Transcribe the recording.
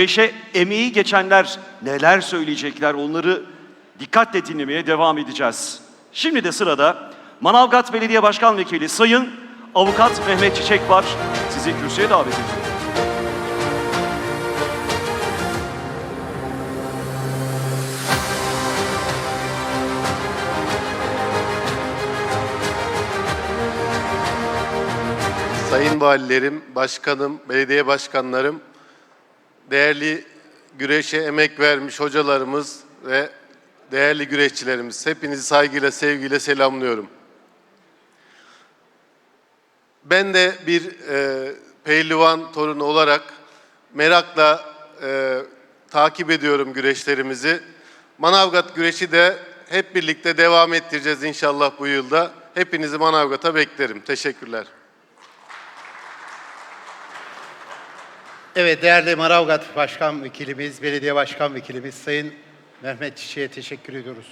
Beşe emeği geçenler neler söyleyecekler onları dikkatle dinlemeye devam edeceğiz. Şimdi de sırada Manavgat Belediye Başkan Vekili Sayın Avukat Mehmet Çiçek var. Sizi kürsüye davet ediyorum. Sayın valilerim, başkanım, belediye başkanlarım, değerli güreşe emek vermiş hocalarımız ve değerli güreşçilerimiz, hepinizi saygıyla, sevgiyle selamlıyorum. Ben de bir e, pehlivan torunu olarak merakla e, takip ediyorum güreşlerimizi. Manavgat güreşi de hep birlikte devam ettireceğiz inşallah bu yılda. Hepinizi Manavgat'a beklerim. Teşekkürler. Evet değerli Maravgat Başkan Vekilimiz, Belediye Başkan Vekilimiz Sayın Mehmet Çiçek'e teşekkür ediyoruz.